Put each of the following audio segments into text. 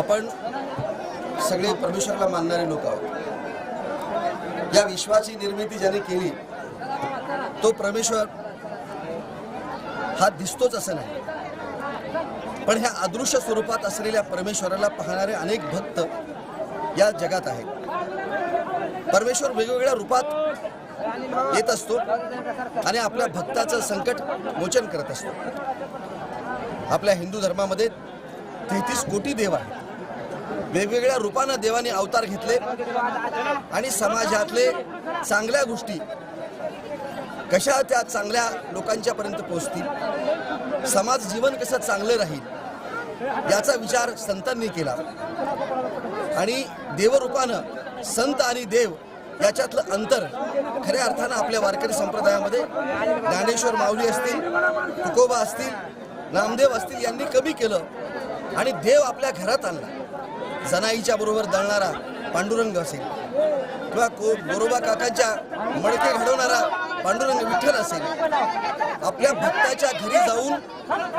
आपण सगळे परमेश्वरला मानणारे लोक आहोत. या विश्वाची निर्मिती ज्याने केली तो परमेश्वर हा दिसतोच असं नाही. पण ह्या अदृश्य स्वरूपात असलेल्या परमेश्वराला पाहणारे अनेक भक्त या जगात आहेत. परमेश्वर वेगवेगळ्या रूपात येत असतो आणि आपल्या भक्ताचं संकट मोचन करत असतो. आपल्या हिंदू धर्मामध्ये तेहतीस कोटी देव आहेत. वेगवेगळ्या रूपानं देवाने अवतार घेतले आणि समाजातले चांगल्या गोष्टी कशा त्या चांगल्या लोकांच्यापर्यंत पोहोचतील? समाज जीवन कसं चांगलं राहील? याचा विचार संतांनी केला. आणि देवरूपानं संत आणि देव याच्यातलं अंतर खऱ्या अर्थानं आपल्या वारकरी संप्रदायामध्ये ज्ञानेश्वर माऊली असतील तुकोबा असतील नामदेव असतील यांनी कमी केलं आणि देव आपल्या घरात आणला. जनाईच्या बरोबर दळणारा पांडुरंग असेल. किंवा को गोरोबा काकांच्या मडके घडवणारा पांडुरंग विठ्ठल असेल. आपल्या भक्ताच्या घरी जाऊन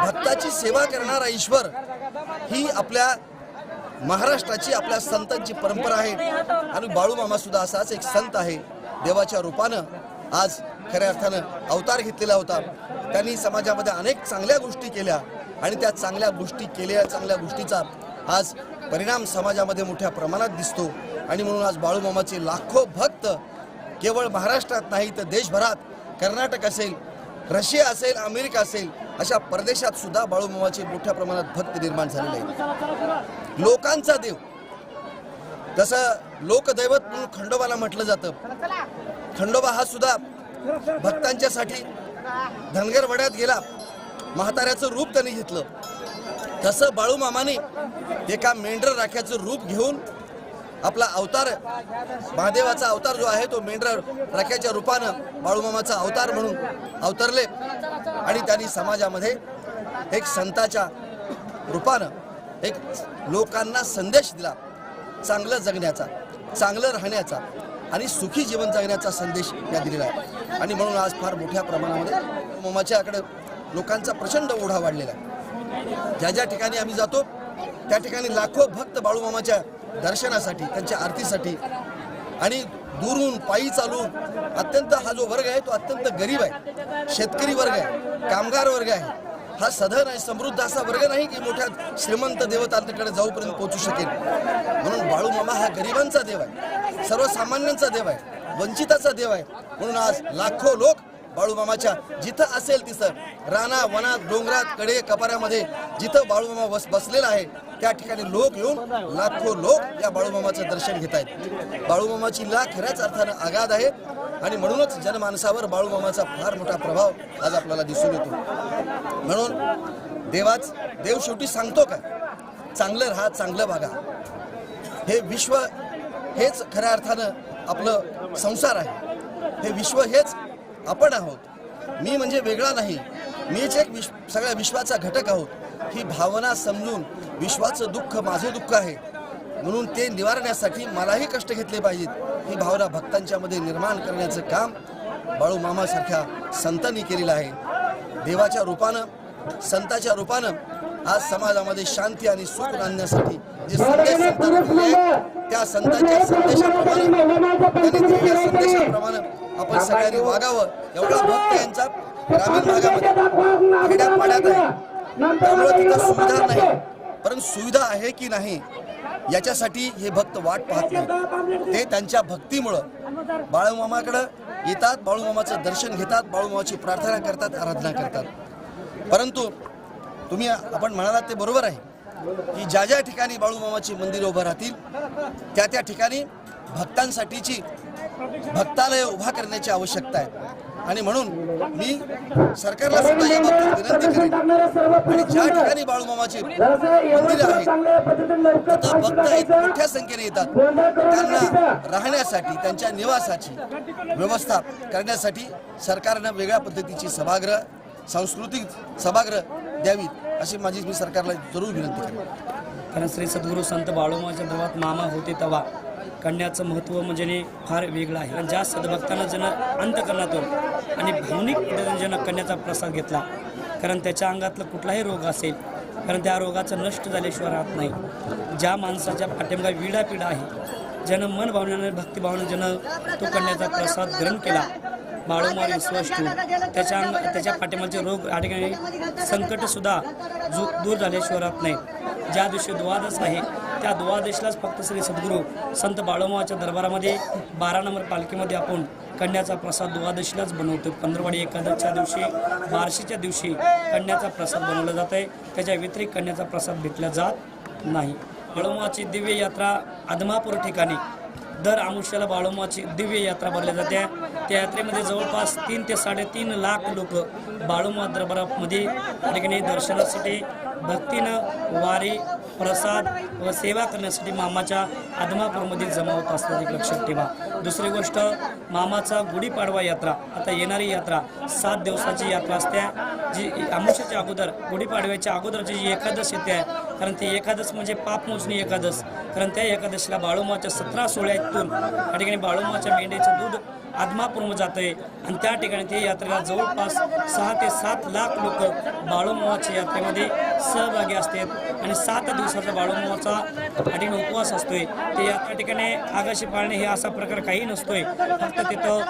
भक्ताची सेवा करणारा ईश्वर ही आपल्या महाराष्ट्राची आपल्या संतांची परंपरा आहे. आणि बाळूमामा सुद्धा असाच एक संत आहे. देवाच्या रूपानं आज खऱ्या अर्थानं अवतार घेतलेला होता. त्यांनी समाजामध्ये अनेक चांगल्या गोष्टी केल्या. आणि त्या चांगल्या गोष्टी केल्या चांगल्या गोष्टीचा आज परिणाम समाजामध्ये मोठ्या प्रमाणात दिसतो. आणि म्हणून आज बाळूमामाचे लाखो भक्त केवळ महाराष्ट्रात नाही तर देशभरात कर्नाटक असेल रशिया असेल अमेरिका असेल अशा परदेशात सुद्धा बाळूमामाचे मोठ्या प्रमाणात भक्त निर्माण झालेले आहेत. लोकांचा देव. जसं लोकदैवत म्हणून खंडोबाला म्हटलं जातं. खंडोबा हा सुद्धा भक्तांच्यासाठी धनगर वड्यात गेला. म्हाताऱ्याचं रूप त्यांनी घेतलं. तसं बाळूमामाने एका मेंढर राख्याचं रूप घेऊन आपला अवतार महादेवाचा अवतार जो आहे तो मेंढर राख्याच्या रूपानं बाळूमामाचा अवतार म्हणून अवतरले आणि त्यांनी समाजामध्ये एक संताच्या रूपानं एक लोकांना संदेश दिला चांगलं जगण्याचा चांगलं राहण्याचा आणि सुखी जीवन जगण्याचा संदेश या दिलेला आहे. आणि म्हणून आज फार मोठ्या प्रमाणामध्ये मामाच्याकडे लोकांचा प्रचंड ओढा वाढलेला आहे. ज्या ज्या ठिकाणी आम्ही जातो त्या ठिकाणी लाखो भक्त बाळूमामाच्या दर्शनासाठी त्यांच्या आरतीसाठी आणि दुरून पायी चालून अत्यंत हा जो वर्ग आहे तो अत्यंत गरीब आहे शेतकरी वर्ग आहे कामगार वर्ग आहे हा सधन आहे समृद्ध असा वर्ग नाही की मोठ्या श्रीमंत देवतांकडे जाऊपर्यंत पोहोचू शकेल. म्हणून बाळूमामा हा गरिबांचा देव आहे सर्वसामान्यांचा देव आहे वंचिताचा देव आहे. म्हणून आज लाखो लोक बाळूमामाच्या जिथं असेल तिथं. राना वनात डोंगरात कडे कपाऱ्यामध्ये जिथं बाळूमामा बस बसलेला आहे त्या ठिकाणी लोक येऊन लाखो लोक या बाळूमामाचं दर्शन घेत आहेत. बाळूमामाची ला खऱ्याच अर्थानं आगाध आहे आणि म्हणूनच जनमानसावर बाळूमामाचा फार मोठा प्रभाव आज आपल्याला दिसून येतो. म्हणून देवाच देव शेवटी सांगतो का चांगलं राहा चांगलं भागा हे विश्व हेच खऱ्या अर्थानं आपलं संसार आहे. हे विश्व हेच आपण आहोत. मी म्हणजे वेगळा नाही. मीच एक विश्व सगळ्या विश्वाचा घटक आहोत. ही भावना समजून विश्वाचं दुःख माझे दुःख आहे. म्हणून ते निवारण्यासाठी मलाही कष्ट घेतले पाहिजेत. ही भावना भक्तांच्यामध्ये निर्माण करण्याचं काम बाळूमामासारख्या संतांनी केलेलं आहे. देवाच्या रूपानं संताच्या रूपानं आज समाजामध्ये शांती आणि सुख आणण्यासाठी जे संदेश संतांनी दिले आहेत, त्या संतांच्या संदेशाप्रमाणे त्यांनी दिलेल्या संदेशाप्रमाणे आपण सगळ्यांनी वागावं. एवढा भक्त यांचा ग्रामीण भागामध्ये खेड्यापाड्यात आहे. त्यामुळे तिथं सुविधा नाही. परंतु सुविधा आहे की नाही याच्यासाठी हे भक्त वाट पाहत नाही ते त्यांच्या भक्तीमुळं. बाळूमामाकडं येतात बाळूमामाचं दर्शन घेतात बाळूमामाची प्रार्थना करतात आराधना करतात. परंतु तुम्ही आपण म्हणालात ते बरोबर आहे की ज्या ज्या ठिकाणी बाळूमामाची मंदिरं उभं राहतील त्या त्या ठिकाणी भक्तांसाठीची भक्तालय उभा करण्याची आवश्यकता आहे. आणि म्हणून मी सरकारला सुद्धा या बाबतीत विनंती करेन. आणि ज्या ठिकाणी बाळूमामाची मंदिरं आहेत तिथं भक्त एक मोठ्या संख्येने येतात. त्यांना राहण्यासाठी त्यांच्या निवासाची व्यवस्था करण्यासाठी सरकारनं वेगळ्या पद्धतीची सभागृह सांस्कृतिक सभागृह द्यावीत अशी माझी मी सरकारला जरूर विनंती करेन. कारण श्री सद्गुरू संत बाळूमाच्या देवात मामा होते तेव्हा करण्याचं महत्त्व म्हणजे फार वेगळं आहे. आणि ज्या सद्भक्तानं ज्यानं अंतकरणातून आणि भावनिक पद्धतीने करण्याचा प्रसाद घेतला कारण त्याच्या अंगातलं कुठलाही रोग असेल कारण त्या रोगाचं नष्ट झाल्याशिवाय राहत नाही. ज्या माणसाच्या पाठिंबा विडा आहे ज्यानं मन भावनेने भक्तिभावने ज्यानं तो करण्याचा प्रसाद ग्रहण केला बाळोमारी विश्वास त्याच्या अंग त्याच्या पाठिंबाचे रोग या ठिकाणी संकटसुद्धा जो दूर झाल्याशिवाय राहत नाही. ज्या दिवशी द्वादस आहे त्या द्वादशीलाच फक्त श्री सद्गुरू संत बाळोमाच्या दरबारामध्ये बारा नंबर पालखीमध्ये आपण कन्याचा प्रसाद द्वादशीलाच बनवतो. पंधरवाडी एकादशच्या दिवशी बारशीच्या दिवशी कन्याचा प्रसाद बनवला जात आहे. त्याच्या व्यतिरिक्त कन्याचा प्रसाद भेटला जात नाही. बाळोमाची दिव्य यात्रा आदमापूर ठिकाणी दर आमुष्याला बाळोमाची दिव्य यात्रा भरल्या जाते. त्या यात्रेमध्ये जवळपास तीन ते साडेतीन लाख लोक बाळोमा दरबारामध्ये ठिकाणी दर्शनासाठी भक्तीनं वारी प्रसाद व सेवा करण्यासाठी मामाच्या आदमापूरमध्ये जमा होत असतात एक लक्षात ठेवा. दुसरी गोष्ट मामाचा गुढीपाडवा यात्रा. आता येणारी यात्रा सात दिवसाची यात्रा असते. जी आमुष्याच्या अगोदर गुढीपाडव्याच्या अगोदरची जी एकादश येते आहे कारण ती एकादश म्हणजे पापमोजणी एकादश. कारण त्या एकादशीला बाळूमाच्या सतरा सोहळ्यातून या ठिकाणी बाळूमाच्या मेंढ्याचं दूध आदमापूरमध्ये जात आहे आणि त्या ठिकाणी ते यात्रेला जवळपास सहा ते सात लाख लोक बाळूमावाच्या यात्रेमध्ये सहभागी असतात. आणि सात दिवसाचा बाळूमावाचा या उपवास असतोय. ते यात्रा ठिकाणी आगाशी पाळणे हे असा प्रकार काही नसतोय. फक्त तिथं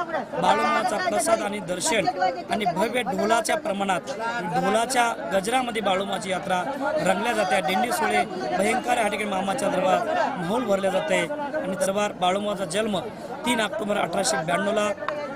बाळूमाचा प्रसाद आणि दर्शन आणि भव्य ढोलाच्या प्रमाणात ढोलाच्या गजरामध्ये बाळूमाची यात्रा रंगल्या जाते. दिंडी सोळे भयंकर या ठिकाणी मामाच्या दरबार माहोल भरल्या जाते. आणि दरबार बाळूमाचा जन्म तीन ऑक्टोबर अठराशे ब्याण्णवला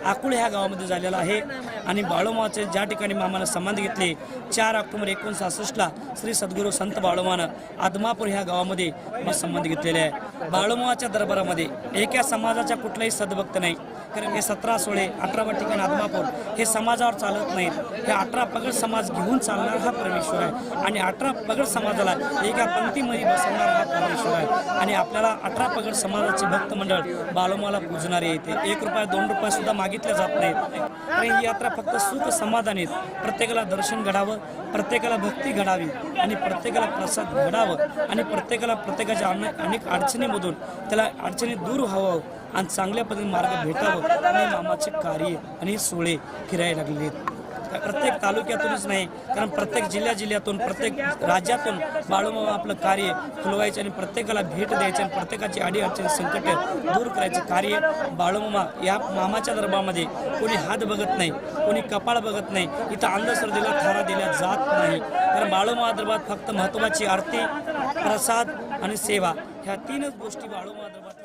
आकुळे ह्या गावामध्ये झालेला आहे. आणि बाळोमाचे ज्या ठिकाणी मामानं संबंध घेतले चार ऑक्टोबर एकोणसासष्टला श्री सद्गुरू संत बाळोमानं आदमापूर ह्या गावामध्ये मी संबंध घेतलेले आहे. बाळोमाच्या दरबारामध्ये एका समाजाच्या कुठलाही सद्भक्त नाही. कारण हे सतरा सोळे अठरा ठिकाण आदमापूर हे समाजावर चालत नाहीत. हे अठरा पगड समाज घेऊन चालणार हा परमेश्वर आहे. आणि अठरा पगड समाजाला एका पंक्तीमध्ये बसवणार हा परमेश्वर आहे. आणि आपल्याला अठरा पगड समाजाचे भक्त मंडळ बाळोमाला पूजणारे येते. एक रुपया दोन रुपये सुद्धा मागितले जात नाहीत आणि ही यात्रा फक्त सुख समाधानीत प्रत्येकाला दर्शन घडावं प्रत्येकाला भक्ती घडावी आणि प्रत्येकाला प्रसाद घडावं आणि प्रत्येकाला प्रत्येकाच्या अनेक अडचणीमधून त्याला अडचणी दूर व्हावं आणि चांगल्या पद्धतीने मार्ग भेटावं. आणि मामाचे कार्य आणि सोळे फिरायला लागले आहेत प्रत्येक तालुक्यातूनच नाही कारण प्रत्येक जिल्ह्या जिल्ह्यातून प्रत्येक राज्यातून बाळूमामा आपलं कार्य फुलवायचे आणि प्रत्येकाला भेट द्यायचे आणि प्रत्येकाची अडीअडचणी संकट दूर करायचे कार्य बाळूमामा या मामाच्या दरबारामध्ये कोणी हात बघत नाही कोणी कपाळ बघत नाही इथं अंधश्रद्धेला थारा दिला जात नाही. कारण बाळूमामा दरबारात फक्त महत्त्वाची आरती प्रसाद आणि सेवा ह्या तीनच गोष्टी बाळूमामा दरबारात